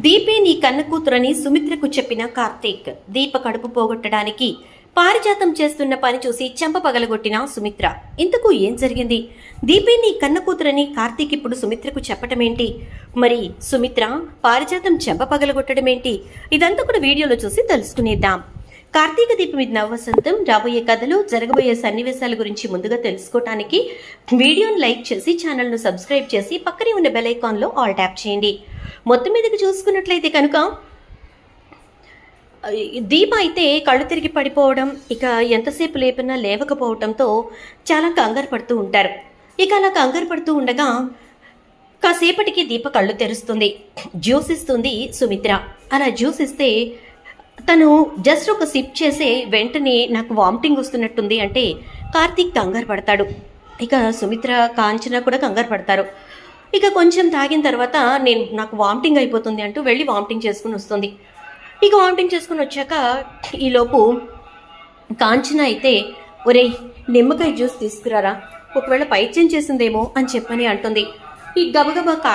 దీపే నీ కన్న కూతురని సుమిత్రకు చెప్పిన కార్తీక్. దీప కడుపు పోగొట్టడానికి పారిజాతం చేస్తున్న పని చూసి చెంప పగలగొట్టిన సుమిత్ర. ఇంతకు ఏం జరిగింది? దీపే నీ కన్న కూతురని కార్తీక్ ఇప్పుడు సుమిత్రకు చెప్పటమేంటి? మరి సుమిత్ర పారిజాతం చెంప పగలగొట్టడమేంటి? ఇదంతా కూడా వీడియోలో చూసి తెలుసుకునేద్దాం. కార్తీక దీపం మీద నవవసంతం రాబోయే కథలు జరగబోయే సన్నివేశాల గురించి ముందుగా తెలుసుకోవటానికి వీడియోను లైక్ చేసి ఛానల్ను సబ్స్క్రైబ్ చేసి పక్కనే ఉన్న బెల్ ఐకాన్లో ఆల్ ట్యాప్ చేయండి. మొత్తం మీదకి చూసుకున్నట్లయితే కనుక దీప అయితే కళ్ళు తిరిగి పడిపోవడం ఇక ఎంతసేపు లేపినా లేవకపోవడంతో చాలా కంగారు పడుతూ ఉంటారు. ఇక అలా కంగారు పడుతూ ఉండగా కాసేపటికి దీప కళ్ళు తెరుస్తుంది. జ్యూస్ ఇస్తుంది సుమిత్ర. అలా జ్యూస్ ఇస్తే తను జస్ట్ ఒక సిప్ చేసే వెంటనే నాకు వామిటింగ్ వస్తున్నట్టుంది అంటే కార్తీక్ కంగారు పడతాడు. ఇక సుమిత్ర కాంచన కూడా కంగారు పడతారు. ఇక కొంచెం తాగిన తర్వాత నేను నాకు వామిటింగ్ అయిపోతుంది అంటూ వెళ్ళి వామిటింగ్ చేసుకుని వస్తుంది. ఇక వామిటింగ్ చేసుకుని వచ్చాక ఈలోపు కాంచన అయితే ఒరేయ్ నిమ్మకాయ జ్యూస్ తీసుకురారా? ఒకవేళ పైత్యం చేసిందేమో అని చెప్పని అంటుంది. ఈ గబగబా కా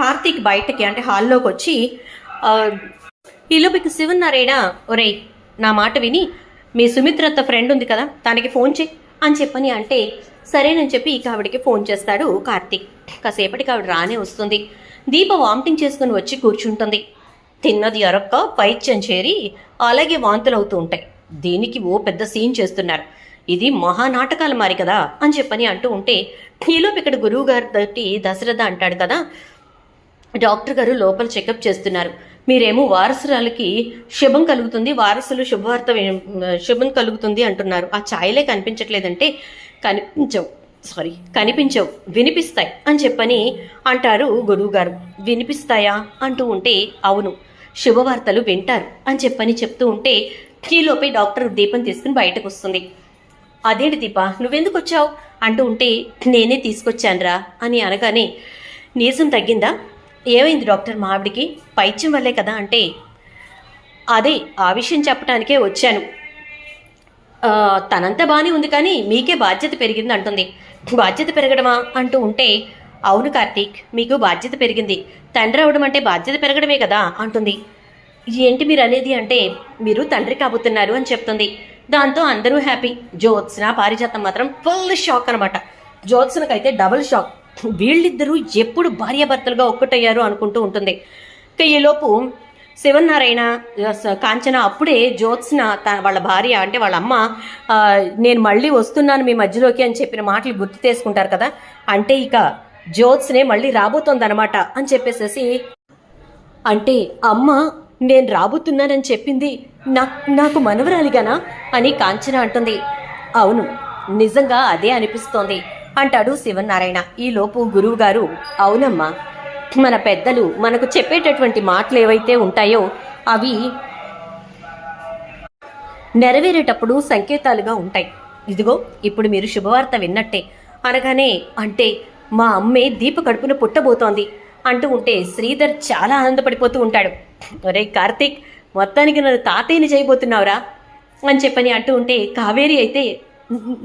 కార్తీక్ బయటకి అంటే హాల్లోకి వచ్చి ఈలోపుకి ఈలోపు ఇక శివన్నారాయణ ఒరేయ్ నా మాట విని మీ సుమిత్రత్త ఫ్రెండ్ ఉంది కదా తనకి ఫోన్ చేయి అని చెప్పని అంటే సరేనని చెప్పి ఇక ఆవిడకి ఫోన్ చేస్తాడు కార్తీక్. కాసేపటికి ఆవిడ రానే వస్తుంది. దీప వామిటింగ్ చేసుకుని వచ్చి కూర్చుంటుంది. తిన్నది అరక్క పైత్యం చేరి అలాగే వాంతులు అవుతూ ఉంటాయి. దీనికి ఓ పెద్ద సీన్ చేస్తున్నారు. ఇది మహానాటకాలు మారి కదా అని చెప్పని అంటూ ఉంటే ఈలోపు ఇక్కడ గురువు గారి దశరథ అంటాడు కదా డాక్టర్ గారు లోపల చెకప్ చేస్తున్నారు. మీరేమో వారసురాలకి శుభం కలుగుతుంది వారసులు శుభవార్త శుభం కలుగుతుంది అంటున్నారు. ఆ ఛాయలే కనిపించట్లేదంటే కనిపించవు సారీ కనిపించవు వినిపిస్తాయి అని చెప్పని అంటారు గురువుగారు. వినిపిస్తాయా అంటూ ఉంటే అవును శుభవార్తలు వింటారు అని చెప్పని చెప్తూ ఉంటే కీలోపై డాక్టర్ దీపం తీసుకుని బయటకు వస్తుంది. అదేంటి దీప నువ్వెందుకు వచ్చావు? అంటూ ఉంటే నేనే తీసుకొచ్చానురా అని అనగానే నీరసం తగ్గిందా? ఏమైంది డాక్టర్? మా ఆవిడికి పైత్యం వల్లే కదా అంటే అదే ఆ విషయం చెప్పడానికే వచ్చాను. తనంత తనంతా బాగానే ఉంది కానీ మీకే బాధ్యత పెరిగింది అంటుంది. బాధ్యత పెరగడమా అంటూ ఉంటే అవును కార్తీక్ మీకు బాధ్యత పెరిగింది. తండ్రి అవడం అంటే బాధ్యత పెరగడమే కదా అంటుంది. ఏంటి మీరు అనేది అంటే మీరు తండ్రి కాబోతున్నారు అని చెప్తుంది. దాంతో అందరూ హ్యాపీ. జ్యోత్స్న పారిజాతం మాత్రం ఫుల్ షాక్ అనమాట జ్యోత్స్నకైతే డబుల్ షాక్. వీళ్ళిద్దరూ ఎప్పుడు భార్యాభర్తలుగా ఒక్కటయ్యారు అనుకుంటూ ఉంటుంది. ఇక ఈలోపు శివనారాయణ కాంచన అప్పుడే జ్యోత్స్న వాళ్ళ భార్య అంటే వాళ్ళ అమ్మ నేను మళ్ళీ వస్తున్నాను మీ మధ్యలోకి అని చెప్పిన మాటలు గుర్తు చేసుకుంటారు కదా. అంటే ఇక జ్యోత్స్నే మళ్ళీ రాబోతోందనమాట అని చెప్పేసేసి అంటే అమ్మ నేను రాబోతున్నానని చెప్పింది నా నాకు మనవరాలిగానా అని కాంచన అంటుంది. అవును నిజంగా అదే అనిపిస్తోంది. అంటాడు శివనారాయణ. ఈలోపు గురువు గారు అవునమ్మా మన పెద్దలు మనకు చెప్పేటటువంటి మాటలు ఏవైతే ఉంటాయో అవి నెరవేరేటప్పుడు సంకేతాలుగా ఉంటాయి. ఇదిగో ఇప్పుడు మీరు శుభవార్త విన్నట్టే. అనగానే అంటే మా అమ్మే దీప కడుపున పుట్టబోతోంది అంటూ ఉంటే శ్రీధర్ చాలా ఆనందపడిపోతూ ఉంటాడు. ఒరే కార్తీక్ మొత్తానికి నన్ను తాతయ్యని చేయబోతున్నావురా అని చెప్పని అంటూ ఉంటే కావేరి అయితే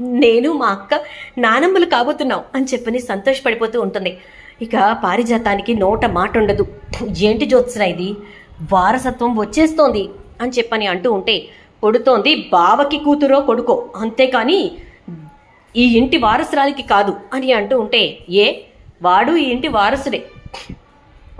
నేను మా అక్క నానమ్మలు కాబోతున్నాం అని చెప్పని సంతోషపడిపోతూ ఉంటుంది. ఇక పారిజాతానికి నోట మాట ఉండదు. ఏంటి జ్యోత్సన ఇది? వారసత్వం వచ్చేస్తోంది అని చెప్పని అంటూ ఉంటే కొడుతోంది బావకి కూతురో కొడుకో. అంతేకాని ఈ ఇంటి వారసురాలికి కాదు అని అంటూ ఉంటే ఏ? వాడు ఈ ఇంటి వారసుడే.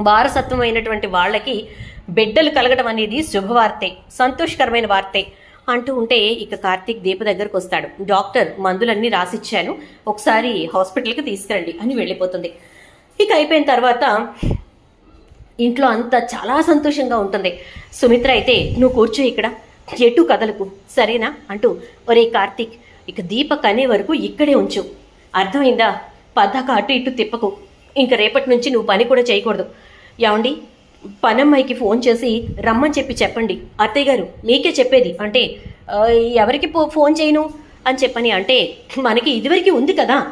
వారసత్వం అయినటువంటి వాళ్ళకి బిడ్డలు కలగడం అనేది శుభవార్తే సంతోషకరమైన వార్తే. అంటూ ఉంటే ఇక కార్తీక్ దీప దగ్గరకు వస్తాడు. డాక్టర్ మందులన్నీ రాసిచ్చాను. ఒకసారి హాస్పిటల్కి తీసుకురండి అని వెళ్ళిపోతుంది. ఇక అయిపోయిన తర్వాత ఇంట్లో అంతా చాలా సంతోషంగా ఉంటుంది. సుమిత్ర అయితే నువ్వు కూర్చో ఇక్కడ. ఎటు కదలకు? సరేనా? అంటూ ఒరే కార్తీక్ ఇక దీపక్ అనే వరకు ఇక్కడే ఉంచు. అర్థమైందా? పద్దాక అటు ఇటు తిప్పకు. ఇంక రేపటి నుంచి నువ్వు పని కూడా చేయకూడదు. ఏమండి? పనమ్మాయికి ఫోన్ చేసి రమ్మని చెప్పి చెప్పండి. అత్తయ్య గారు మీకే చెప్పేది. అంటే ఎవరికి పో- ఫోన్ చేయను? అని చెప్పని అంటే మనకి ఇదివరకు ఉంది కదా.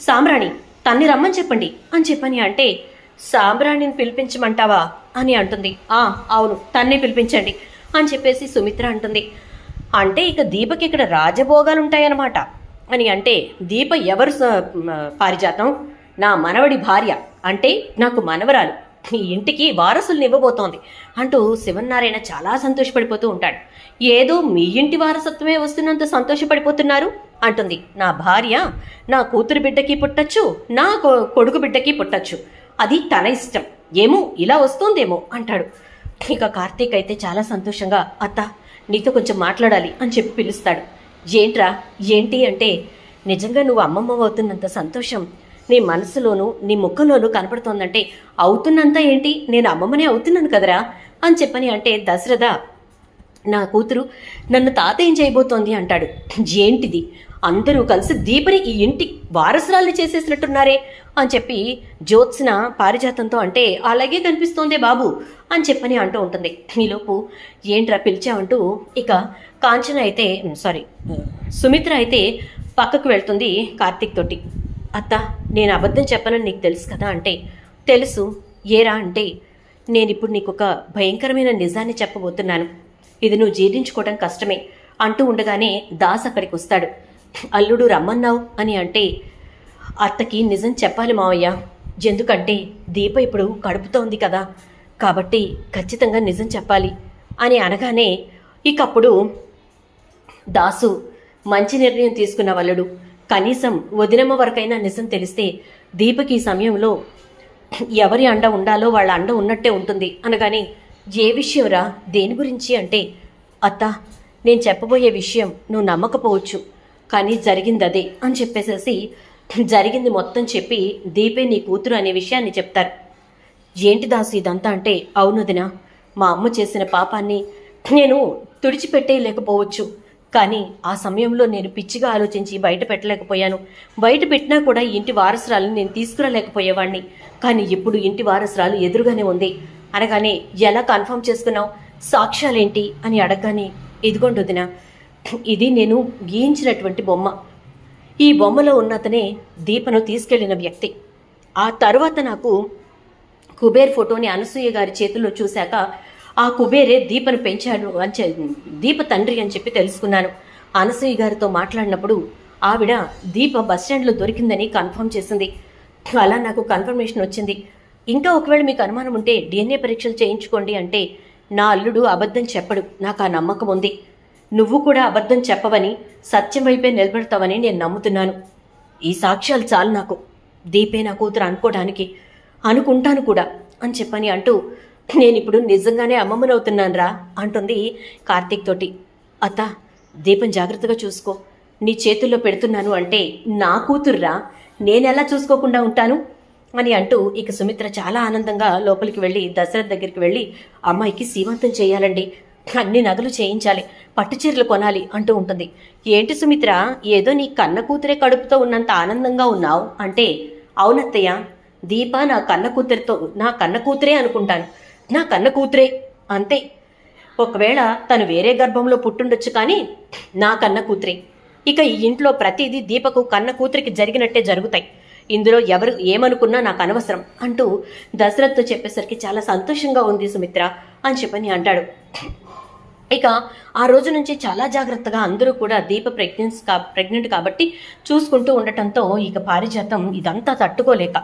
సాంబ్రాణి తన్ని రమ్మని చెప్పండి. అని చెప్పని అంటే సాంబ్రాణిని పిలిపించమంటావా? అని అంటుంది. ఆ అవును తన్నే పిలిపించండి. అని చెప్పేసి సుమిత్ర అంటుంది. అంటే ఇక దీపకి ఇక్కడ రాజభోగాలు ఉంటాయన్నమాట అని అంటే దీప ఎవరు పారిజాతం? నా మనవడి భార్య. అంటే నాకు మనవరాలు. ఈ ఇంటికి వారసుల్ని ఇవ్వబోతోంది అంటూ శివన్నారాయణ చాలా సంతోషపడిపోతూ ఉంటాడు. ఏదో మీ ఇంటి వారసత్వమే వస్తున్నంత సంతోషపడిపోతున్నారు? అంటుంది. నా భార్య నా కూతురు బిడ్డకి పుట్టచ్చు నా కొ- కొడుకు బిడ్డకి పుట్టచ్చు. అది తన ఇష్టం. ఏమో ఇలా వస్తోందేమో అంటాడు. ఇక కార్తీక్ అయితే చాలా సంతోషంగా అత్త నీతో కొంచెం మాట్లాడాలి అని చెప్పి పిలుస్తాడు. ఏంట్రా ఏంటి అంటే నిజంగా నువ్వు అమ్మమ్మ అవుతున్నంత సంతోషం నీ మనసులోనూ నీ ముఖంలోనూ కనపడుతోందంటే అవుతున్నంత ఏంటి? నేను అమ్మమ్మనే అవుతున్నాను కదరా? అని చెప్పని అంటే దశరథ నా కూతురు నన్ను తాత ఏం చేయబోతోంది అంటాడు. ఏంటిది? అందరూ కలిసి దీపని ఈ ఇంటి వారసురాల్ని చేసేసినట్టున్నారే అని చెప్పి జ్యోత్స్న పారిజాతంతో అంటే అలాగే కనిపిస్తోందే బాబు అని చెప్పని అంటూ ఉంటుంది. ఈలోపు ఏంట్రా పిలిచావంటూ? ఇక కాంచన అయితే సారీ సుమిత్ర అయితే పక్కకు వెళ్తుంది కార్తీక్ తోటి. అత్త నేను అబద్ధం చెప్పనని నీకు తెలుసు కదా అంటే తెలుసు ఏరా అంటే నేను ఇప్పుడు నీకు ఒక భయంకరమైన నిజాన్ని చెప్పబోతున్నాను. ఇది నువ్వు జీర్ణించుకోవడం కష్టమే అంటూ ఉండగానే దాస్ అక్కడికి వస్తాడు. అల్లుడు రమ్మన్నావు అని అంటే అత్తకి నిజం చెప్పాలి మావయ్య. ఎందుకంటే దీప ఇప్పుడు కడుపుతోంది కదా కాబట్టి ఖచ్చితంగా నిజం చెప్పాలి అని అనగానే ఇకప్పుడు దాసు మంచి నిర్ణయం తీసుకున్న వల్లుడు. కనీసం వదినమ్మ వరకైనా నిజం తెలిస్తే దీపకి ఈ సమయంలో ఎవరి అండ ఉండాలో వాళ్ళ అండ ఉన్నట్టే ఉంటుంది. అనగాని ఏ విషయంరా దేని గురించి? అంటే అత్త నేను చెప్పబోయే విషయం నువ్వు నమ్మకపోవచ్చు కానీ జరిగింది అదే అని చెప్పేసేసి జరిగింది మొత్తం చెప్పి దీపే నీ కూతురు అనే విషయాన్ని చెప్తారు. ఏంటి దాసు ఇదంతా? అంటే అవునదినా మా అమ్మ చేసిన పాపాన్ని నేను తుడిచిపెట్టేయలేకపోవచ్చు. కానీ ఆ సమయంలో నేను పిచ్చిగా ఆలోచించి బయట పెట్టలేకపోయాను. బయట పెట్టినా కూడా ఇంటి వారసురాలను నేను తీసుకురాలేకపోయేవాడిని కానీ ఇప్పుడు ఇంటి వారసురాలు ఎదురుగానే ఉంది. అనగానే ఎలా కన్ఫర్మ్ చేసుకున్నావు? సాక్ష్యాలేంటి? అని అడగగానే ఇదిగోండి వదిన ఇది నేను గీయించినటువంటి బొమ్మ. ఈ బొమ్మలో ఉన్నతనే దీపను తీసుకెళ్ళిన వ్యక్తి. ఆ తర్వాత నాకు కుబేర్ ఫోటోని అనసూయ గారి చేతుల్లో చూశాక ఆ కుబేరే దీపను పెంచాడు అని దీప తండ్రి అని చెప్పి తెలుసుకున్నాను. అనసూయ గారితో మాట్లాడినప్పుడు ఆవిడ దీప బస్ స్టాండ్లో దొరికిందని కన్ఫర్మ్ చేసింది. అలా నాకు కన్ఫర్మేషన్ వచ్చింది. ఇంకా ఒకవేళ మీకు అనుమానం ఉంటే డిఎన్ఏ పరీక్షలు చేయించుకోండి అంటే నా అల్లుడు అబద్ధం చెప్పడు. నాకు ఆ నమ్మకం ఉంది. నువ్వు కూడా అబద్ధం చెప్పవని సత్యం వైపే నిలబెడతావని నేను నమ్ముతున్నాను. ఈ సాక్ష్యాలు చాలు నాకు. దీపే నా కూతురు అనుకోవడానికి అనుకుంటాను కూడా అని చెప్పని అంటూ నేను ఇప్పుడు నిజంగానే అమ్మమ్మనవుతున్నానరా అంటుంది కార్తీక్ తోటి. అత్త దీపం జాగ్రత్తగా చూసుకో. నీ చేతుల్లో పెడుతున్నాను అంటే నా కూతుర్రా నేనెలా చూసుకోకుండా ఉంటాను? అని అంటూ ఇక సుమిత్ర చాలా ఆనందంగా లోపలికి వెళ్ళి దశరథ్ దగ్గరికి వెళ్ళి అమ్మాయికి సీమంతం చేయాలండి. అన్ని నగలు చేయించాలి పట్టు చీరలు కొనాలి అంటూ ఉంటుంది. ఏంటి సుమిత్ర ఏదో నీ కన్న కూతురే కడుపుతో ఉన్నంత ఆనందంగా ఉన్నావు అంటే అవునత్తయ్య దీప నా కన్న కూతురితో నా కన్న కూతురే అనుకుంటాను. నా కన్న కూతురే అంతే. ఒకవేళ తను వేరే గర్భంలో పుట్టుండొచ్చు కానీ నా కన్న కూతురే. ఇక ఈ ఇంట్లో ప్రతిదీ దీపకు కన్న కూతురికి జరిగినట్టే జరుగుతాయి. ఇందులో ఎవరు ఏమనుకున్నా నాకు అనవసరం అంటూ దశరథ్తో చెప్పేసరికి చాలా సంతోషంగా ఉంది సుమిత్ర అని చెప్పని అంటాడు. ఇక ఆ రోజు నుంచి చాలా జాగ్రత్తగా అందరూ కూడా దీప ప్రెగ్నెన్స్ కా ప్రెగ్నెంట్ కాబట్టి చూసుకుంటూ ఉండటంతో ఇక పారిజాతం ఇదంతా తట్టుకోలేక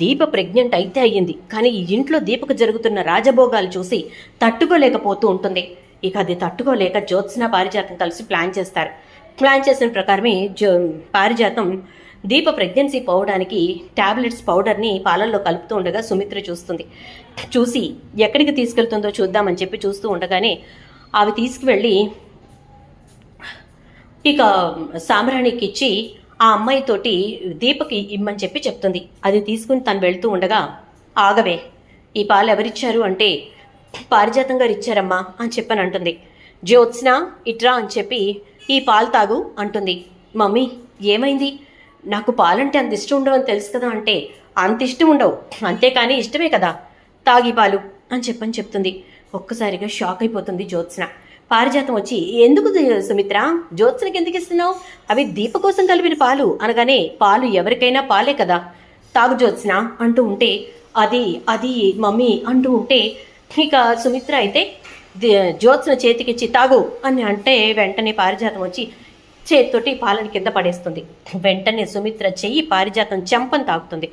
దీప ప్రెగ్నెంట్ అయితే అయ్యింది. కానీ ఈ ఇంట్లో దీపకు జరుగుతున్న రాజభోగాలు చూసి తట్టుకోలేకపోతూ ఉంటుంది. ఇక అది తట్టుకోలేక జ్యోత్స్న పారిజాతం కలిసి ప్లాన్ చేస్తారు. ప్లాన్ చేసిన ప్రకారమే జో పారిజాతం దీప ప్రెగ్నెన్సీ పోవడానికి టాబ్లెట్స్ పౌడర్ని పాలల్లో కలుపుతూ ఉండగా సుమిత్ర చూస్తుంది. చూసి ఎక్కడికి తీసుకెళ్తుందో చూద్దామని చెప్పి చూస్తూ ఉండగానే అవి తీసుకువెళ్ళి ఇక సాంబ్రాణికి ఇచ్చి ఆ అమ్మాయితోటి దీపకి ఇమ్మని చెప్పి చెప్తుంది. అది తీసుకుని తను వెళ్తూ ఉండగా ఆగవే ఈ పాలు ఎవరిచ్చారు అంటే పారిజాతం గారు ఇచ్చారమ్మా అని చెప్పని అంటుంది. జ్యోత్స్న ఇట్రా అని చెప్పి ఈ పాలు తాగు అంటుంది. మమ్మీ ఏమైంది? నాకు పాలంటే అంత ఇష్టం ఉండవని తెలుసు కదా అంటే అంత ఇష్టం ఉండవు. అంతేకాని ఇష్టమే కదా. తాగి పాలు అని చెప్పని చెప్తుంది. ఒక్కసారిగా షాక్ అయిపోతుంది జ్యోత్స్న. పారిజాతం వచ్చి ఎందుకు సుమిత్ర? జ్యోత్స్నకి ఎందుకు ఇస్తున్నావు? అవి దీప కోసం కలిపిన పాలు. అనగానే పాలు ఎవరికైనా పాలే కదా. తాగు జ్యోత్స్న అంటూ ఉంటే అది అది మమ్మీ అంటూ ఉంటే ఇక సుమిత్ర అయితే జ్యోత్స్న చేతికిచ్చి తాగు అని అంటే వెంటనే పారిజాతం వచ్చి చేతితోటి పాలను కింద పడేస్తుంది. వెంటనే సుమిత్ర చెయ్యి పారిజాతం చెంపని తాకుతుంది.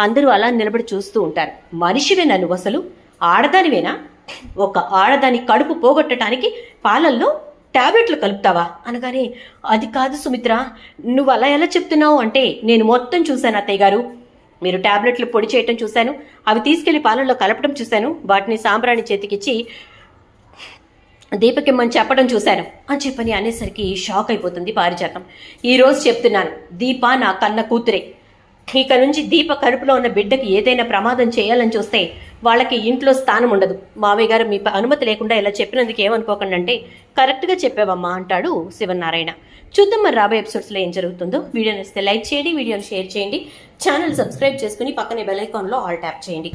అందరూ అలా నిలబడి చూస్తూ ఉంటారు. మనిషివేనా నువ్వు అసలు? ఆడదానివేనా? ఒక ఆడదాని కడుపు పోగొట్టడానికి పాలల్లో టాబ్లెట్లు కలుపుతావా? అనగానే అది కాదు సుమిత్ర నువ్వు అలా ఎలా చెప్తున్నావు అంటే నేను మొత్తం చూశాను అత్తయ్య గారు. మీరు టాబ్లెట్లు పొడి చేయటం చూశాను అవి తీసుకెళ్ళి పాలల్లో కలపడం చూశాను వాటిని సాంబ్రాణి చేతికిచ్చి దీపకిమ్మని చెప్పడం చూశాను అని చెప్పని అనేసరికి షాక్ అయిపోతుంది పారిజాతం. ఈరోజు చెప్తున్నాను దీప నా కన్న కూతురే. ఇక నుంచి దీప కడుపులో ఉన్న బిడ్డకి ఏదైనా ప్రమాదం చేయాలని చూస్తే వాళ్ళకి ఇంట్లో స్థానం ఉండదు. మావయ్య గారు మీ అనుమతి లేకుండా ఇలా చెప్పినందుకు ఏమనుకోకండి అంటే కరెక్ట్గా చెప్పావమ్మా అంటాడు శివనారాయణ. చూద్దాం మరి రాబోయే ఎపిసోడ్స్లో ఏం జరుగుతుందో. వీడియోని ఇస్తే లైక్ చేయండి వీడియోని షేర్ చేయండి. ఛానల్ సబ్స్క్రైబ్ చేసుకుని పక్కనే బెల్ ఐకాన్లో ఆల్ ట్యాప్ చేయండి.